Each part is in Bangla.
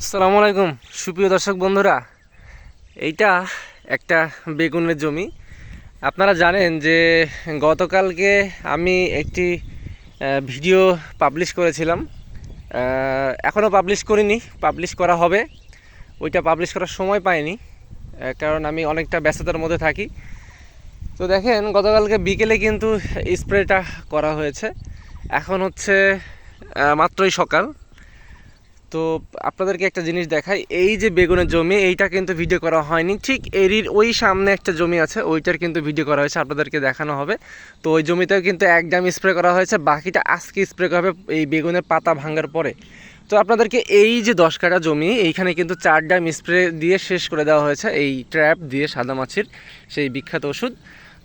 আসসালামু আলাইকুম। সুপ্রিয় দর্শক বন্ধুরা, এইটা একটা বেগুনের জমি। আপনারা জানেন যে গতকালকে আমি একটি ভিডিও পাবলিশ করেছিলাম। এখনও পাবলিশ করিনি, পাবলিশ করা হবে। ওইটা পাবলিশ করার সময় পাইনি কারণ আমি অনেকটা ব্যস্ততার মধ্যে থাকি। তো দেখেন, গতকালকে বিকেলে কিন্তু স্প্রেটা করা হয়েছে। এখন হচ্ছে মাত্রই সকাল। তো আপনাদেরকে একটা জিনিস দেখাই, এই যে বেগুনের জমি, এইটা কিন্তু ভিডিও করা হয়নি। ঠিক এরির ওই সামনে একটা জমি আছে, ওইটার কিন্তু ভিডিও করা হয়েছে, আপনাদেরকে দেখানো হবে। তো ওই জমিতেও কিন্তু এক ডাম স্প্রে করা হয়েছে, বাকিটা আজকে স্প্রে করা হবে এই বেগুনের পাতা ভাঙার পরে। তো আপনাদেরকে এই যে দশ কাঠা জমি, এইখানে কিন্তু চার ডাম স্প্রে দিয়ে শেষ করে দেওয়া হয়েছে, এই ট্র্যাপ দিয়ে সাদামাছির সেই বিখ্যাত ওষুধ।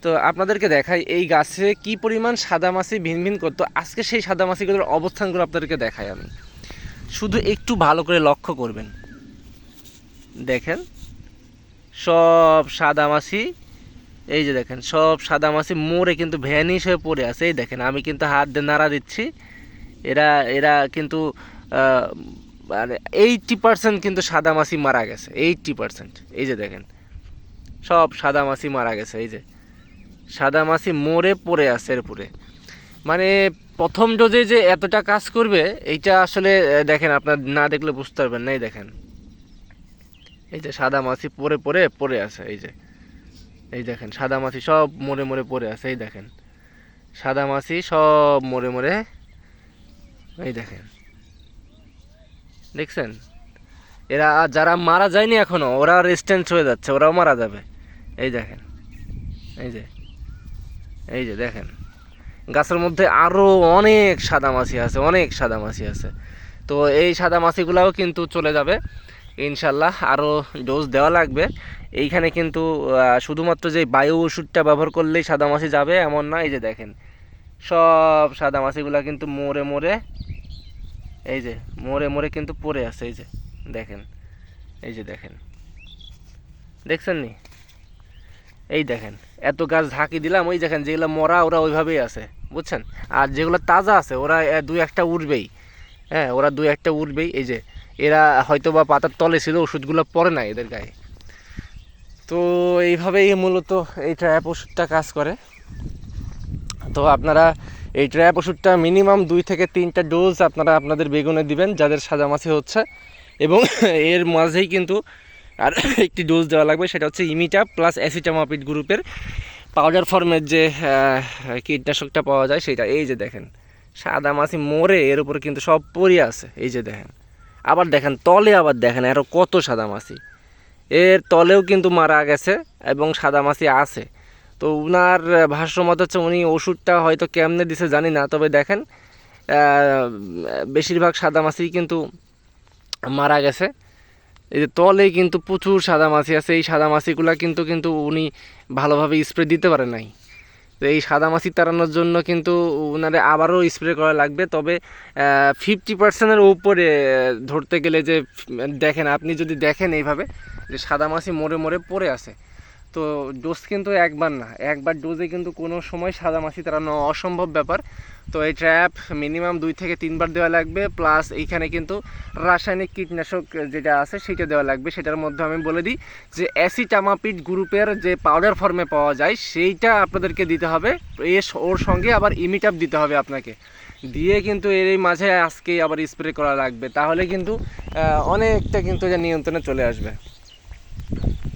তো আপনাদেরকে দেখাই, এই গাছে কি পরিমাণ সাদামাছি ভিন ভিন করতো, আজকে সেই সাদামাছিগুলোর অবস্থানগুলো আপনাদেরকে দেখাই আমি। শুধু একটু ভালো করে লক্ষ্য করবেন। দেখেন, সব সাদা মাছি, এই যে দেখেন, সব সাদা মাছি মোড়ে কিন্তু ভ্যানিশ হয়ে পড়ে আছে। এই দেখেন, আমি কিন্তু হাত দিয়ে নাড়া দিচ্ছি। এরা এরা কিন্তু মানে এইটটি পার্সেন্ট কিন্তু সাদা মাছি মারা গেছে এইটটি পার্সেন্ট এই যে দেখেন, সব সাদা মাছি মারা গেছে, এই যে। সাদা মাছি মরে পড়ে আছে এর উপরে মানে প্রথম ডোজে যে এতটা কাজ করবে, এইটা আসলে দেখেন আপনার না দেখলে বুঝতে পারবেন না, এই দেখেন। এই যে সাদা মাছি পরে পরে পড়ে আছে, এই যে। এই দেখেন, সাদা মাছি সব মরে মরে পড়ে আছে, এই দেখেন। সাদা মাছি সব মরে মরে, এই দেখেন। দেখছেন? এরা যারা মারা যায়নি এখনও, ওরা রেস্টেন্ট হয়ে যাচ্ছে, ওরাও মারা যাবে। এই দেখেন, এই যে। এই যে দেখেন। গাছের মধ্যে আরও অনেক সাদা মাছি আছে, অনেক সাদা মাছি আছে। তো এই সাদা মাছিগুলাও কিন্তু চলে যাবে, ইনশাল্লাহ আরও ডোজ দেওয়া লাগবে। এইখানে কিন্তু শুধুমাত্র যে বায়ু ওষুধটা ব্যবহার করলেই সাদা মাছি যাবে এমন না, এই যে দেখেন। সব সাদা মাছিগুলা কিন্তু মরে মরে, এই যে, মরে মরে কিন্তু পড়ে আছে, এই যে, দেখেন, এই যে দেখেন। দেখছেন নি? এই দেখেন, এত গাছ ঝাঁকি দিলাম, ওই দেখেন যেগুলো মরা, ওরা ওইভাবেই আছে, বুঝছেন? আর যেগুলো তাজা আছে, ওরা দুই একটা উঠবেই। হ্যাঁ ওরা দুই একটা উঠবেই, এই যে, এরা হয়তো বা পাতার তলে ছিল, ওষুধগুলো পড়ে না এদের গায়ে। তো এইভাবেই মূলত এই ট্র্যাপ ওষুধটা কাজ করে। তো আপনারা এই ট্র্যাপ ওষুধটা মিনিমাম দুই থেকে তিনটা ডোজ আপনারা আপনাদের বেগুনে দিবেন, যাদের সাদামাছি হচ্ছে। এবং এর মাঝেই কিন্তু আর একটি ডোজ দেওয়া লাগবে, সেটা হচ্ছে ইমিটা প্লাস অ্যাসিটামাপিড গ্রুপের পাউডার ফর্মের যে কীটনাশকটা পাওয়া যায়, সেটা। এই যে দেখেন, সাদা মাছি মরে, এর উপরে কিন্তু সব পড়ে আছে। এই যে দেখেন, আবার দেখেন, তলে আবার দেখেন আরও কত সাদা মাছি। এর তলেও কিন্তু মারা গেছে এবং সাদা মাছি আছে। তো উনার ভাষ্য মত হচ্ছে উনি ওষুধটা হয়তো কেমনে দিছে জানি না, তবে দেখেন বেশিরভাগ সাদা মাছি কিন্তু মারা গেছে। এই যে তলে কিন্তু প্রচুর সাদা মাছি আছে, এই সাদা মাছিগুলা কিন্তু কিন্তু উনি ভালোভাবে স্প্রে দিতে পারে নাই। তো এই সাদা মাছি তাড়ানোর জন্য কিন্তু ওনারে আবারও স্প্রে করা লাগবে। তবে ফিফটি পার্সেন্টের উপরে, ধরতে গেলে যে, দেখেন, আপনি যদি দেখেন এইভাবে, যে সাদা মাছি মরে মরে পড়ে আছে। তো ডোজ কিন্তু একবার না, একবার ডোজে কিন্তু কোনো সময় সাদা মাছি তারা নেওয়া অসম্ভব ব্যাপার। তো এই ট্র্যাপ মিনিমাম দুই থেকে তিনবার দেওয়া লাগবে প্লাস এইখানে কিন্তু রাসায়নিক কীটনাশক যেটা আছে সেটা দেওয়া লাগবে। সেটার মধ্যে আমি বলে দিই যে অ্যাসিটামাপিড গ্রুপের যে পাউডার ফর্মে পাওয়া যায়, সেইটা আপনাদেরকে দিতে হবে। স- ওর সঙ্গে আবার ইমিটাপ দিতে হবে আপনাকে। দিয়ে কিন্তু এর এই মাঝে আজকে আবার স্প্রে করা লাগবে। তাহলে কিন্তু অনেকটা কিন্তু এটা নিয়ন্ত্রণে চলে আসবে।